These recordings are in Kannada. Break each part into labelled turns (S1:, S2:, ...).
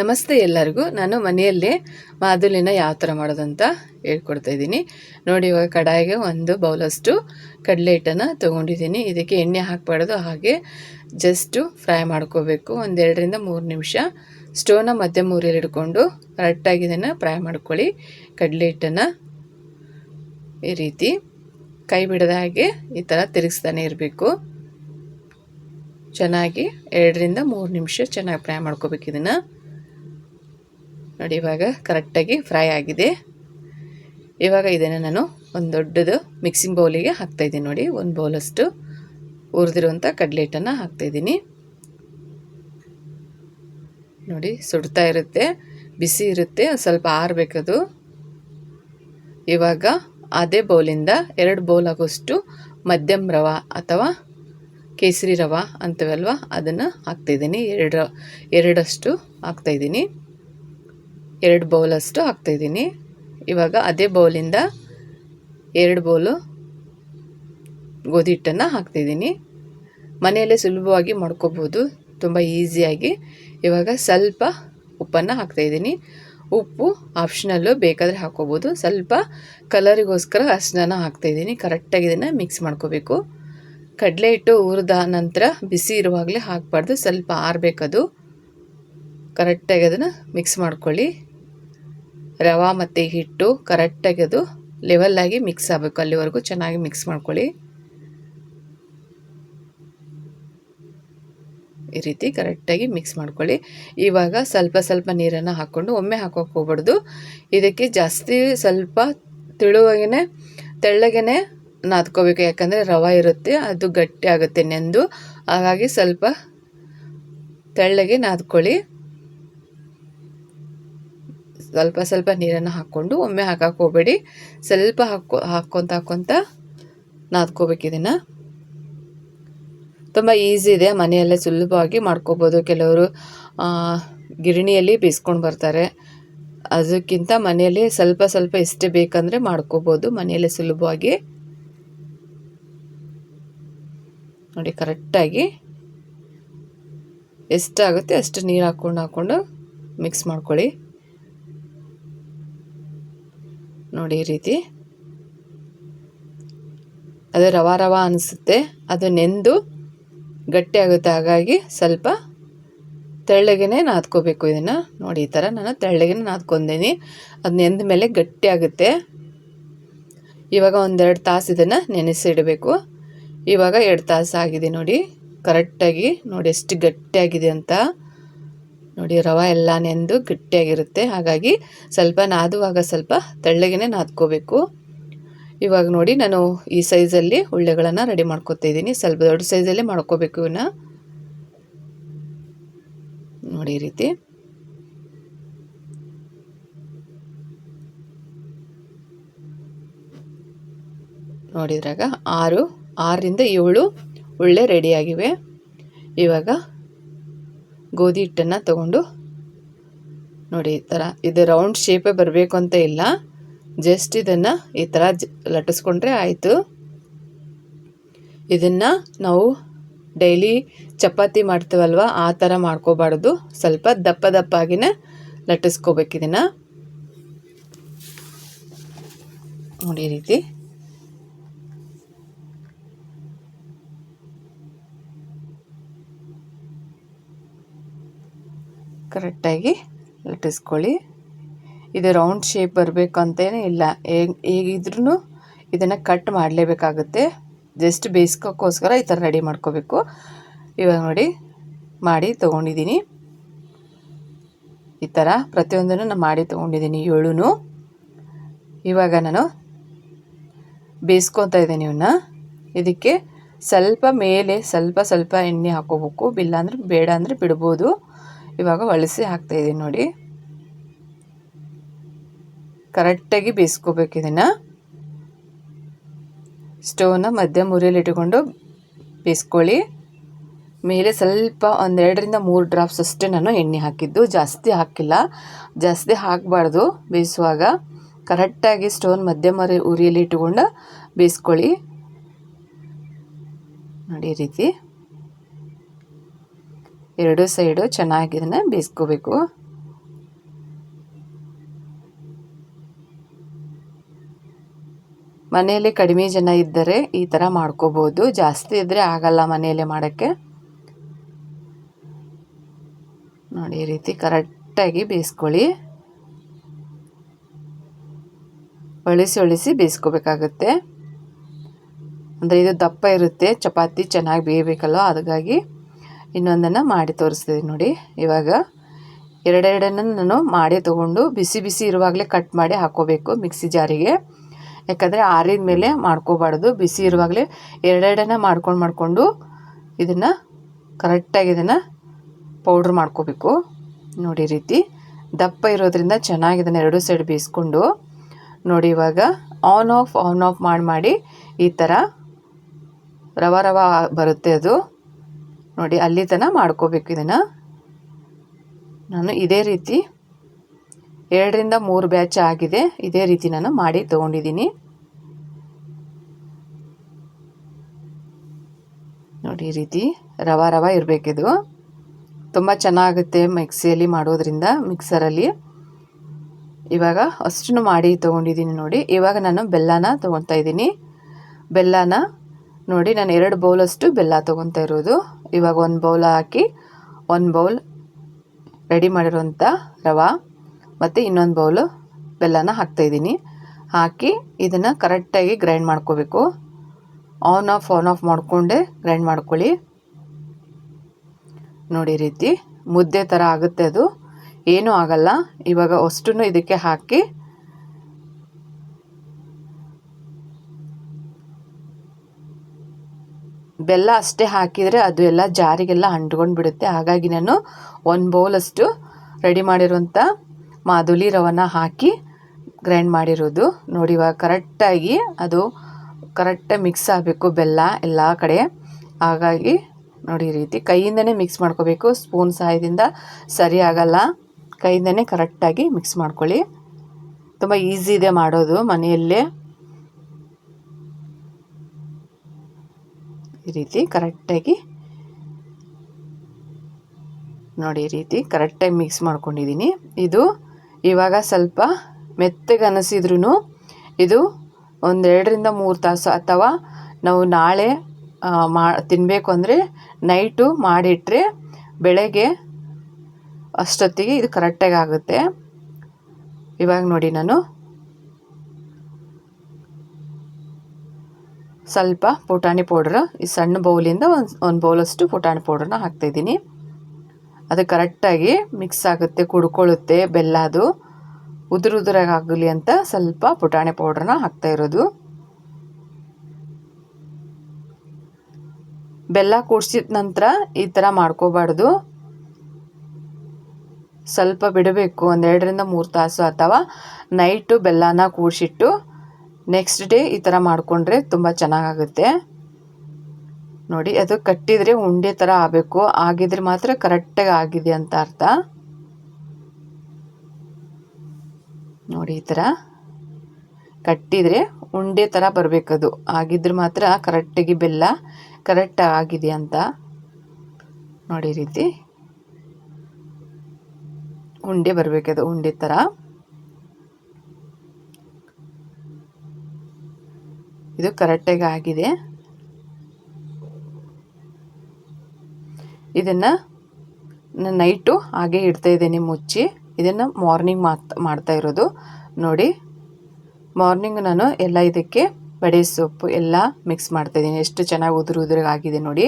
S1: ನಮಸ್ತೆ ಎಲ್ಲರಿಗೂ. ನಾನು ಮನೆಯಲ್ಲೇ ಮಾದುಲಿನ ಯಾವ ಥರ ಮಾಡೋದಂತ ಹೇಳ್ಕೊಡ್ತಾ ಇದ್ದೀನಿ. ನೋಡಿ, ಇವಾಗ ಕಡಾಯಿಗೆ ಒಂದು ಬೌಲಷ್ಟು ಕಡಲೆ ಹಿಟ್ಟನ್ನು ತೊಗೊಂಡಿದ್ದೀನಿ. ಇದಕ್ಕೆ ಎಣ್ಣೆ ಹಾಕಬಾರ್ದು. ಹಾಗೆ ಜಸ್ಟು ಫ್ರೈ ಮಾಡ್ಕೋಬೇಕು. ಒಂದೆರಡರಿಂದ ಮೂರು ನಿಮಿಷ. ಸ್ಟೋವ್ನ ಮಧ್ಯ ಮೂರಲ್ಲಿ ಹಿಡ್ಕೊಂಡು ಕರೆಕ್ಟಾಗಿ ಇದನ್ನು ಫ್ರೈ ಮಾಡ್ಕೊಳ್ಳಿ. ಕಡಲೆ ಹಿಟ್ಟನ್ನು ಈ ರೀತಿ ಕೈ ಬಿಡದ ಹಾಗೆ ಈ ಥರ ತಿರುಗಿಸ್ತಾನೆ ಇರಬೇಕು. ಚೆನ್ನಾಗಿ ಎರಡರಿಂದ ಮೂರು ನಿಮಿಷ ಚೆನ್ನಾಗಿ ಫ್ರೈ ಮಾಡ್ಕೋಬೇಕು ಇದನ್ನು. ನೋಡಿ, ಇವಾಗ ಕರೆಕ್ಟಾಗಿ ಫ್ರೈ ಆಗಿದೆ. ಇವಾಗ ಇದನ್ನು ನಾನು ಒಂದು ದೊಡ್ಡದು ಮಿಕ್ಸಿಂಗ್ ಬೌಲಿಗೆ ಹಾಕ್ತಾಯಿದ್ದೀನಿ ನೋಡಿ. ಒಂದು ಬೌಲಷ್ಟು ಹುರಿದಿರುವಂಥ ಕಡಲೆ ಹಿಟ್ಟನ್ನು ಹಾಕ್ತಾಯಿದ್ದೀನಿ ನೋಡಿ, ಸುಡ್ತಾ ಇರುತ್ತೆ, ಬಿಸಿ ಇರುತ್ತೆ ಸ್ವಲ್ಪ ಆರಬೇಕದು. ಇವಾಗ ಅದೇ ಬೌಲಿಂದ ಎರಡು ಬೌಲ್ ಆಗೋಷ್ಟು ಮಧ್ಯಮ ರವ ಅಥವಾ ಕೇಸರಿ ರವ ಅಂತೀವಲ್ವ, ಅದನ್ನು ಹಾಕ್ತಾಯಿದ್ದೀನಿ ಎರಡು, ಎರಡಷ್ಟು ಹಾಕ್ತಾಯಿದ್ದೀನಿ ಎರಡು ಬೌಲಷ್ಟು ಹಾಕ್ತಾಯಿದ್ದೀನಿ. ಇವಾಗ ಅದೇ ಬೌಲಿಂದ ಎರಡು ಬೌಲು ಗೋಧಿ ಹಿಟ್ಟನ್ನು ಹಾಕ್ತಾಯಿದ್ದೀನಿ. ಮನೆಯಲ್ಲೇ ಸುಲಭವಾಗಿ ಮಾಡ್ಕೋಬೋದು, ತುಂಬ ಈಸಿಯಾಗಿ ಇವಾಗ ಸ್ವಲ್ಪ ಉಪ್ಪನ್ನು ಹಾಕ್ತಾಯಿದ್ದೀನಿ. ಉಪ್ಪು ಆಪ್ಷನಲ್ಲು ಬೇಕಾದರೆ ಹಾಕ್ಕೋಬೋದು. ಸ್ವಲ್ಪ ಕಲರಿಗೋಸ್ಕರ ಅಷ್ಟನ್ನು ಹಾಕ್ತಾಯಿದ್ದೀನಿ. ಕರೆಕ್ಟಾಗಿ ಇದನ್ನು ಮಿಕ್ಸ್ ಮಾಡ್ಕೋಬೇಕು. ಕಡಲೆ ಹಿಟ್ಟು ಹುರಿದ ನಂತರ ಬಿಸಿ ಇರುವಾಗಲೇ ಹಾಕಬಾರ್ದು. ಸ್ವಲ್ಪ ಆರಬೇಕದು. ಕರೆಕ್ಟಾಗಿ ಅದನ್ನು ಮಿಕ್ಸ್ ಮಾಡ್ಕೊಳ್ಳಿ. ರವೆ ಮತ್ತು ಹಿಟ್ಟು ಕರೆಕ್ಟಾಗಿ ಅದು ಲೆವೆಲ್ಲಾಗಿ ಮಿಕ್ಸ್ ಆಗಬೇಕು. ಅಲ್ಲಿವರೆಗೂ ಚೆನ್ನಾಗಿ ಮಿಕ್ಸ್ ಮಾಡ್ಕೊಳ್ಳಿ. ಈ ರೀತಿ ಕರೆಕ್ಟಾಗಿ ಮಿಕ್ಸ್ ಮಾಡ್ಕೊಳ್ಳಿ. ಇವಾಗ ಸ್ವಲ್ಪ ಸ್ವಲ್ಪ ನೀರನ್ನು ಹಾಕ್ಕೊಂಡು ಒಮ್ಮೆ ಹಾಕೋಕೆ ಹೋಗ್ಬಾರ್ದು. ಇದಕ್ಕೆ ಜಾಸ್ತಿ ಸ್ವಲ್ಪ ತಿಳುವಾಗೇ ತೆಳ್ಳಗೇ ನಾದ್ಕೋಬೇಕು. ಯಾಕಂದರೆ ರವೆ ಇರುತ್ತೆ, ಅದು ಗಟ್ಟಿ ಆಗುತ್ತೆ ನೆಂದು. ಹಾಗಾಗಿ ಸ್ವಲ್ಪ ತೆಳ್ಳಗೆ ನಾದ್ಕೊಳ್ಳಿ. ಸ್ವಲ್ಪ ಸ್ವಲ್ಪ ನೀರನ್ನು ಹಾಕ್ಕೊಂಡು ಒಮ್ಮೆ ಹಾಕಕ್ಕೆ ಹೋಗಬೇಡಿ. ಸ್ವಲ್ಪ ಹಾಕೋ ಹಾಕ್ಕೊತ ಹಾಕ್ಕೊತ ನಾದ್ಕೋಬೇಕು ಇದನ್ನು. ತುಂಬ ಈಸಿ ಇದೆ, ಮನೆಯಲ್ಲೇ ಸುಲಭವಾಗಿ ಮಾಡ್ಕೋಬೋದು. ಕೆಲವರು ಗಿರಣಿಯಲ್ಲಿ ಬೇಯಿಸ್ಕೊಂಡು ಬರ್ತಾರೆ. ಅದಕ್ಕಿಂತ ಮನೆಯಲ್ಲಿ ಸ್ವಲ್ಪ ಸ್ವಲ್ಪ ಎಷ್ಟೇ ಬೇಕಂದರೆ ಮಾಡ್ಕೋಬೋದು. ಮನೆಯಲ್ಲೇ ಸುಲಭವಾಗಿ ನೋಡಿ, ಕರೆಕ್ಟಾಗಿ ಎಷ್ಟಾಗುತ್ತೆ ಅಷ್ಟು ನೀರು ಹಾಕ್ಕೊಂಡು ಹಾಕ್ಕೊಂಡು ಮಿಕ್ಸ್ ಮಾಡ್ಕೊಳ್ಳಿ. ನೋಡಿ ಈ ರೀತಿ. ಅದು ರವ ರವ ಅನಿಸುತ್ತೆ. ಅದು ನೆಂದು ಗಟ್ಟಿ ಆಗುತ್ತೆ. ಹಾಗಾಗಿ ಸ್ವಲ್ಪ ತೆಳ್ಳಗೆನೇ ನಾದ್ಕೋಬೇಕು ಇದನ್ನು. ನೋಡಿ ಈ ಥರ ನಾನು ತೆಳ್ಳಗೆ ನಾದ್ಕೊಂಡೇನಿ. ಅದು ನೆಂದ ಮೇಲೆ ಗಟ್ಟಿ ಆಗುತ್ತೆ. ಇವಾಗ ಒಂದೆರಡು ತಾಸು ಇದನ್ನು ನೆನೆಸಿಡಬೇಕು. ಇವಾಗ ಎರಡು ತಾಸು ಆಗಿದೆ ನೋಡಿ. ಕರೆಕ್ಟಾಗಿ ನೋಡಿ ಎಷ್ಟು ಗಟ್ಟಿಯಾಗಿದೆ ಅಂತ. ನೋಡಿ, ರವೆ ಎಲ್ಲ ನೆಂದು ಗಟ್ಟಿಯಾಗಿರುತ್ತೆ. ಹಾಗಾಗಿ ಸ್ವಲ್ಪ ನಾದುವಾಗ ಸ್ವಲ್ಪ ತೆಳ್ಳಗೆ ನಾದ್ಕೋಬೇಕು. ಇವಾಗ ನೋಡಿ, ನಾನು ಈ ಸೈಜಲ್ಲಿ ಉಳ್ಳೆಗಳನ್ನು ರೆಡಿ ಮಾಡ್ಕೊತಾ ಇದ್ದೀನಿ. ಸ್ವಲ್ಪ ದೊಡ್ಡ ಸೈಜಲ್ಲಿ ಮಾಡ್ಕೋಬೇಕು ಇವನ್ನ. ನೋಡಿ, ಈ ರೀತಿ. ನೋಡಿದ್ರಾಗ ಆರು, ಆರರಿಂದ ಏಳು ಉಳ್ಳೆ ರೆಡಿಯಾಗಿವೆ. ಇವಾಗ ಗೋಧಿ ಹಿಟ್ಟನ್ನು ತಗೊಂಡು ನೋಡಿ ಈ ಥರ ಇದು ರೌಂಡ್ ಶೇಪೇ ಬರಬೇಕು ಅಂತ ಇಲ್ಲ. ಜಸ್ಟ್ ಇದನ್ನು ಈ ಥರ ಜ ಲಟ್ಟಿಸ್ಕೊಂಡ್ರೆ ಆಯಿತು. ಇದನ್ನು ನಾವು ಡೈಲಿ ಚಪಾತಿ ಮಾಡ್ತೀವಲ್ವ? ಆ ಥರ ಮಾಡ್ಕೋಬಾರ್ದು. ಸ್ವಲ್ಪ ದಪ್ಪ ದಪ್ಪಾಗಿನೇ ಲಟ್ಟಿಸ್ಕೋಬೇಕು ಇದನ್ನು. ನೋಡಿ ರೀತಿ. ಕರೆಕ್ಟಾಗಿ ಲಟ್ಟಿಸ್ಕೊಳ್ಳಿ. ಇದು ರೌಂಡ್ ಶೇಪ್ ಬರಬೇಕು ಅಂತೇನೇ ಇಲ್ಲ ಹೇಗಿದ್ರೂ ಇದನ್ನು ಕಟ್ ಮಾಡಲೇಬೇಕಾಗುತ್ತೆ. ಜಸ್ಟ್ ಬೇಯಿಸ್ಕೋಕ್ಕೋಸ್ಕರ ಈ ಥರ ರೆಡಿ ಮಾಡ್ಕೋಬೇಕು. ಇವಾಗ ನೋಡಿ, ಮಾಡಿ ತೊಗೊಂಡಿದ್ದೀನಿ. ಈ ಥರ ಪ್ರತಿಯೊಂದನ್ನು ನಾನು ಮಾಡಿ ತೊಗೊಂಡಿದ್ದೀನಿ ಏಳು ಇವಾಗ ನಾನು ಬೇಯಿಸ್ಕೊತಾ ಇದ್ದೀನಿ ಇವನ್ನ ಇದಕ್ಕೆ ಸ್ವಲ್ಪ ಮೇಲೆ ಸ್ವಲ್ಪ ಸ್ವಲ್ಪ ಎಣ್ಣೆ ಹಾಕೋಬೇಕು. ಬಿಲ್ಲ ಅಂದರೆ ಬೇಡ ಅಂದರೆ ಬಿಡ್ಬೋದು. ಇವಾಗ ಹೊಳಸಿ ಹಾಕ್ತಾ ಇದ್ದೀನಿ ನೋಡಿ. ಕರೆಕ್ಟಾಗಿ ಬೇಯಿಸ್ಕೋಬೇಕು ಇದನ್ನು. ಸ್ಟೋವ್ನ ಮಧ್ಯಮ ಇಟ್ಕೊಂಡು ಬೇಯಿಸ್ಕೊಳ್ಳಿ. ಮೇಲೆ ಸ್ವಲ್ಪ ಒಂದೆರಡರಿಂದ ಮೂರು ಡ್ರಾಪ್ಸ್ ಅಷ್ಟೇ ನಾನು ಎಣ್ಣೆ ಹಾಕಿದ್ದು. ಜಾಸ್ತಿ ಹಾಕಿಲ್ಲ. ಜಾಸ್ತಿ ಹಾಕಬಾರ್ದು ಬೇಯಿಸುವಾಗ. ಕರೆಕ್ಟಾಗಿ ಸ್ಟೋನ್ ಮಧ್ಯಮ ಉರಿಯಲ್ಲಿ ಇಟ್ಕೊಂಡು ಬೇಯಿಸ್ಕೊಳ್ಳಿ. ನೋಡಿ ರೀತಿ. ಎರಡು ಸೈಡು ಚೆನ್ನಾಗಿದನ್ನು ಬೇಯಿಸ್ಕೋಬೇಕು. ಮನೆಯಲ್ಲಿ ಕಡಿಮೆ ಜನ ಇದ್ದರೆ ಈ ಥರ ಮಾಡ್ಕೋಬೋದು. ಜಾಸ್ತಿ ಇದ್ದರೆ ಆಗಲ್ಲ ಮನೆಯಲ್ಲಿ ಮಾಡೋಕ್ಕೆ. ನೋಡಿ, ಈ ರೀತಿ ಕರೆಕ್ಟಾಗಿ ಬೇಯಿಸ್ಕೊಳ್ಳಿ. ಹೊಳಿಸಿ ಹೊಳಿಸಿ ಬೇಯಿಸ್ಕೋಬೇಕಾಗುತ್ತೆ. ಅಂದರೆ ಇದು ದಪ್ಪ ಇರುತ್ತೆ, ಚಪಾತಿ ಚೆನ್ನಾಗಿ ಬೇಯಬೇಕಲ್ಲ ಅದಕ್ಕಾಗಿ ಇನ್ನೊಂದನ್ನು ಮಾಡಿ ತೋರಿಸ್ತಿದ್ದೀನಿ ನೋಡಿ. ಇವಾಗ ಎರಡೆರಡನ್ನು ನಾನು ಮಾಡಿ ತೊಗೊಂಡು ಬಿಸಿ ಬಿಸಿ ಇರುವಾಗಲೇ ಕಟ್ ಮಾಡಿ ಹಾಕೋಬೇಕು ಮಿಕ್ಸಿ ಜಾರಿಗೆ. ಯಾಕಂದರೆ ಆರಿದ ಮೇಲೆ ಮಾಡ್ಕೋಬಾರ್ದು. ಬಿಸಿ ಇರುವಾಗಲೇ ಎರಡೆರಡನ್ನ ಮಾಡ್ಕೊಂಡು ಮಾಡಿಕೊಂಡು ಇದನ್ನು ಕರೆಕ್ಟಾಗಿ ಇದನ್ನು ಪೌಡ್ರ್ ಮಾಡ್ಕೋಬೇಕು. ನೋಡಿ ರೀತಿ. ದಪ್ಪ ಇರೋದ್ರಿಂದ ಚೆನ್ನಾಗಿ ಇದನ್ನು ಎರಡು ಸೈಡ್ ಬೀಸ್ಕೊಂಡು ನೋಡಿ ಇವಾಗ ಆನ್ ಆಫ್ ಆನ್ ಆಫ್ ಮಾಡಿ ಮಾಡಿ ಈ ಥರ ರವ ರವ ಬರುತ್ತೆ ಅದು. ನೋಡಿ, ಅಲ್ಲಿ ತನಕ ಮಾಡ್ಕೋಬೇಕು ಇದನ್ನು. ನಾನು ಇದೇ ರೀತಿ ಎರಡರಿಂದ ಮೂರು ಬ್ಯಾಚ್ ಆಗಿದೆ. ಇದೇ ರೀತಿ ನಾನು ಮಾಡಿ ತೊಗೊಂಡಿದ್ದೀನಿ. ನೋಡಿ, ಈ ರೀತಿ ರವ ರವ ಇರಬೇಕಿದು ತುಂಬ ಚೆನ್ನಾಗುತ್ತೆ ಮಿಕ್ಸಿಯಲ್ಲಿ ಮಾಡೋದ್ರಿಂದ, ಮಿಕ್ಸರಲ್ಲಿ. ಇವಾಗ ಅಷ್ಟನ್ನು ಮಾಡಿ ತೊಗೊಂಡಿದ್ದೀನಿ ನೋಡಿ. ಇವಾಗ ನಾನು ಬೆಲ್ಲನ ತೊಗೊತಾ ಇದ್ದೀನಿ. ಬೆಲ್ಲನ ನೋಡಿ, ನಾನು ಎರಡು ಬೌಲಷ್ಟು ಬೆಲ್ಲ ತೊಗೊತಾ ಇರೋದು. ಇವಾಗ ಒಂದು ಬೌಲ್ ಹಾಕಿ, ಒಂದು ಬೌಲ್ ರೆಡಿ ಮಾಡಿರೋಂಥ ರವೆ ಮತ್ತು ಇನ್ನೊಂದು ಬೌಲು ಬೆಲ್ಲನ ಹಾಕ್ತಾಯಿದ್ದೀನಿ ಹಾಕಿ ಇದನ್ನು ಕರೆಕ್ಟಾಗಿ ಗ್ರೈಂಡ್ ಮಾಡ್ಕೋಬೇಕು. ಆನ್ ಆಫ್ ಆನ್ ಆಫ್ ಮಾಡಿಕೊಂಡೇ ಗ್ರೈಂಡ್ ಮಾಡ್ಕೊಳ್ಳಿ. ನೋಡಿ ರೀತಿ, ಮುದ್ದೆ ಥರ ಆಗುತ್ತೆ ಅದು. ಏನೂ ಆಗಲ್ಲ. ಇವಾಗ ಅಷ್ಟು ಇದಕ್ಕೆ ಹಾಕಿ ಬೆಲ್ಲ ಅಷ್ಟೇ ಹಾಕಿದರೆ ಅದು ಎಲ್ಲ ಜಾರಿಗೆಲ್ಲ ಅಂಟ್ಕೊಂಡು ಬಿಡುತ್ತೆ. ಹಾಗಾಗಿ ನಾನು ಒಂದು ಬೌಲಷ್ಟು ರೆಡಿ ಮಾಡಿರುವಂಥ ಮಾದುಲಿ ರವನ ಹಾಕಿ ಗ್ರೈಂಡ್ ಮಾಡಿರೋದು. ನೋಡಿ, ಇವಾಗ ಕರೆಕ್ಟಾಗಿ ಅದು ಕರೆಕ್ಟಾಗಿ ಮಿಕ್ಸ್ ಆಗಬೇಕು ಬೆಲ್ಲ ಎಲ್ಲ ಕಡೆ. ಹಾಗಾಗಿ ನೋಡಿ ರೀತಿ ಕೈಯಿಂದನೇ ಮಿಕ್ಸ್ ಮಾಡ್ಕೋಬೇಕು. ಸ್ಪೂನ್ ಸಹಾಯದಿಂದ ಸರಿ ಆಗಲ್ಲ. ಕೈಯಿಂದನೇ ಕರೆಕ್ಟಾಗಿ ಮಿಕ್ಸ್ ಮಾಡ್ಕೊಳ್ಳಿ. ತುಂಬ ಈಸಿ ಇದೆ ಮಾಡೋದು ಮನೆಯಲ್ಲೇ. ಈ ರೀತಿ ಕರೆಕ್ಟಾಗಿ ನೋಡಿ ಈ ರೀತಿ ಕರೆಕ್ಟಾಗಿ ಮಿಕ್ಸ್ ಮಾಡ್ಕೊಂಡಿದ್ದೀನಿ ಇದು ಇವಾಗ ಸ್ವಲ್ಪ ಮೆತ್ತಗೆ ಅನಿಸಿದ್ರೂ ಇದು ಒಂದೆರಡರಿಂದ ಮೂರು ತಾಸು ಅಥವಾ ನಾವು ನಾಳೆ ಮಾ ತಿನ್ನಬೇಕು ಅಂದರೆ ನೈಟು ಮಾಡಿಟ್ರೆ ಬೆಳಗ್ಗೆ ಅಷ್ಟೊತ್ತಿಗೆ ಇದು ಕರೆಕ್ಟಾಗಿ ಆಗುತ್ತೆ. ಇವಾಗ ನೋಡಿ ನಾನು ಸ್ವಲ್ಪ ಪುಟಾಣಿ ಪೌಡ್ರ್, ಈ ಸಣ್ಣ ಬೌಲಿಂದ ಒಂದು ಒಂದು ಬೌಲಷ್ಟು ಪುಟಾಣಿ ಪೌಡ್ರನ್ನ ಹಾಕ್ತಾಯಿದ್ದೀನಿ ಅದು ಕರೆಕ್ಟಾಗಿ ಮಿಕ್ಸ್ ಆಗುತ್ತೆ, ಕುಡ್ಕೊಳ್ಳುತ್ತೆ ಬೆಲ್ಲ ಅದು. ಉದುರು ಉದುರಾಗಿ ಆಗಲಿ ಅಂತ ಸ್ವಲ್ಪ ಪುಟಾಣಿ ಪೌಡ್ರನ್ನ ಹಾಕ್ತಾ ಇರೋದು. ಬೆಲ್ಲ ಕೂಡ್ಸಿದ ನಂತರ ಈ ಥರ ಮಾಡ್ಕೋಬಾರ್ದು. ಸ್ವಲ್ಪ ಬಿಡಬೇಕು ಒಂದೆರಡರಿಂದ ಮೂರು ತಾಸು ಅಥವಾ ನೈಟು ಬೆಲ್ಲನ ಕೂಡಿಸಿಟ್ಟು ನೆಕ್ಸ್ಟ್ ಡೇ ಈ ಥರ ಮಾಡಿಕೊಂಡ್ರೆ ತುಂಬ ಚೆನ್ನಾಗಾಗುತ್ತೆ. ನೋಡಿ, ಅದು ಕಟ್ಟಿದರೆ ಉಂಡೆ ಥರ ಆಗಬೇಕು. ಆಗಿದ್ರೆ ಮಾತ್ರ ಕರೆಕ್ಟಾಗಿ ಆಗಿದೆ ಅಂತ ಅರ್ಥ. ನೋಡಿ, ಈ ಥರ ಕಟ್ಟಿದರೆ ಉಂಡೆ ಥರ ಬರಬೇಕದು ಆಗಿದ್ರೆ ಮಾತ್ರ ಕರೆಕ್ಟಾಗಿ ಬೆಲ್ಲ ಕರೆಕ್ಟಾಗಿ ಆಗಿದೆ ಅಂತ. ನೋಡಿ ರೀತಿ ಉಂಡೆ ಬರಬೇಕದು ಉಂಡೆ ಥರ ಇದು ಕರೆಕ್ಟಾಗಿ ಆಗಿದೆ. ಇದನ್ನು ನಾನು ನೈಟು ಹಾಗೆ ಇಡ್ತಾ ಇದ್ದೀನಿ ಮುಚ್ಚಿ. ಇದನ್ನು ಮಾರ್ನಿಂಗ್ ಮಾಡ್ತಾ ಇರೋದು. ನೋಡಿ, ಮಾರ್ನಿಂಗ್ ನಾನು ಎಲ್ಲ ಇದಕ್ಕೆ ಬಡೆ ಸೊಪ್ಪು ಎಲ್ಲ ಮಿಕ್ಸ್ ಮಾಡ್ತಾ ಇದ್ದೀನಿ. ಎಷ್ಟು ಚೆನ್ನಾಗಿ ಉದುರು ಉದುರಾಗಿದೆ ನೋಡಿ.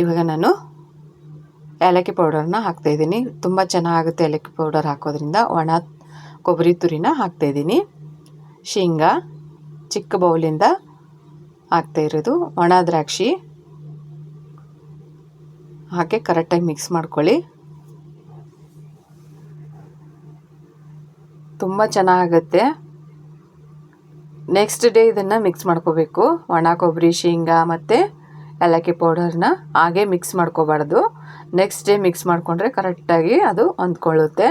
S1: ಇವಾಗ ನಾನು ಏಲಕ್ಕಿ ಪೌಡರ್ನ ಹಾಕ್ತಾಯಿದ್ದೀನಿ ತುಂಬ ಚೆನ್ನಾಗುತ್ತೆ ಏಲಕ್ಕಿ ಪೌಡರ್ ಹಾಕೋದ್ರಿಂದ. ಒಣ ಕೊಬ್ಬರಿ ತುರಿನ ಹಾಕ್ತಾಯಿದ್ದೀನಿ ಶೇಂಗಾ ಚಿಕ್ಕ ಬೌಲಿಂದ ಹಾಕ್ತಾಯಿರೋದು ಒಣ ದ್ರಾಕ್ಷಿ ಹಾಕಿ ಕರೆಕ್ಟಾಗಿ ಮಿಕ್ಸ್ ಮಾಡ್ಕೊಳ್ಳಿ. ತುಂಬ ಚೆನ್ನಾಗುತ್ತೆ. ನೆಕ್ಸ್ಟ್ ಡೇ ಇದನ್ನು ಮಿಕ್ಸ್ ಮಾಡ್ಕೋಬೇಕು. ಒಣ ಕೊಬ್ಬರಿ, ಶೇಂಗಾ ಮತ್ತು ಏಲಕ್ಕಿ ಪೌಡರ್ನ ಹಾಗೆ ಮಿಕ್ಸ್ ಮಾಡ್ಕೋಬಾರ್ದು. ನೆಕ್ಸ್ಟ್ ಡೇ ಮಿಕ್ಸ್ ಮಾಡಿಕೊಂಡ್ರೆ ಕರೆಕ್ಟಾಗಿ ಅದು ಹೊಂದ್ಕೊಳ್ಳುತ್ತೆ.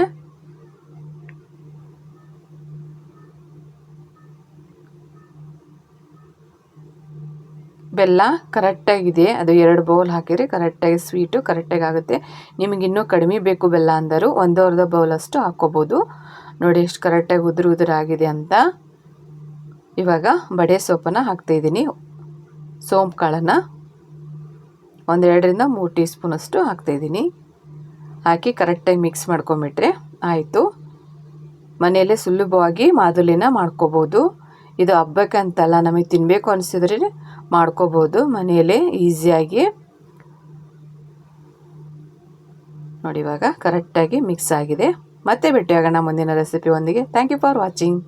S1: ಬೆಲ್ಲ ಕರೆಕ್ಟಾಗಿದೆ. ಅದು ಎರಡು ಬೌಲ್ ಹಾಕಿದರೆ ಕರೆಕ್ಟಾಗಿ ಸ್ವೀಟು ಕರೆಕ್ಟಾಗಿ ಆಗುತ್ತೆ. ನಿಮಗೆ ಇನ್ನೂ ಕಡಿಮೆ ಬೇಕು ಬೆಲ್ಲ ಅಂದರು ಬೌಲ್ ಅಷ್ಟು ಹಾಕ್ಕೋಬೋದು. ನೋಡಿ ಎಷ್ಟು ಕರೆಕ್ಟಾಗಿ ಉದುರು ಉದುರಾಗಿದೆ ಅಂತ. ಇವಾಗ ಬಡೆ ಸೊಪ್ಪನ್ನು ಹಾಕ್ತಾಯಿದ್ದೀನಿ ಸೋಂಪು ಕಾಳನ್ನು ಒಂದೆರಡರಿಂದ ಮೂರು ಟೀ ಸ್ಪೂನಷ್ಟು ಹಾಕ್ತಾಯಿದ್ದೀನಿ ಹಾಕಿ ಕರೆಕ್ಟಾಗಿ ಮಿಕ್ಸ್ ಮಾಡ್ಕೊಂಬಿಟ್ರೆ ಆಯಿತು. ಮನೆಯಲ್ಲೇ ಸುಲಭವಾಗಿ ಮಾದುಲಿನ ಮಾಡ್ಕೋಬೋದು. ಇದು ಹಬ್ಬಕ್ಕಂತಲ್ಲ, ನಮಗೆ ತಿನ್ನಬೇಕು ಅನಿಸಿದ್ರೆ ಮಾಡ್ಕೋಬೋದು. ಮನೆಯಲ್ಲೇ ಈಸಿಯಾಗಿ ನೋಡಿ ಇವಾಗ ಕರೆಕ್ಟಾಗಿ ಮಿಕ್ಸ್ ಆಗಿದೆ. ಮತ್ತೆ ಭೇಟಿಯಾಗೋಣ ಮುಂದಿನ ರೆಸಿಪಿ ಒಂದಿಗೆ. Thank you for watching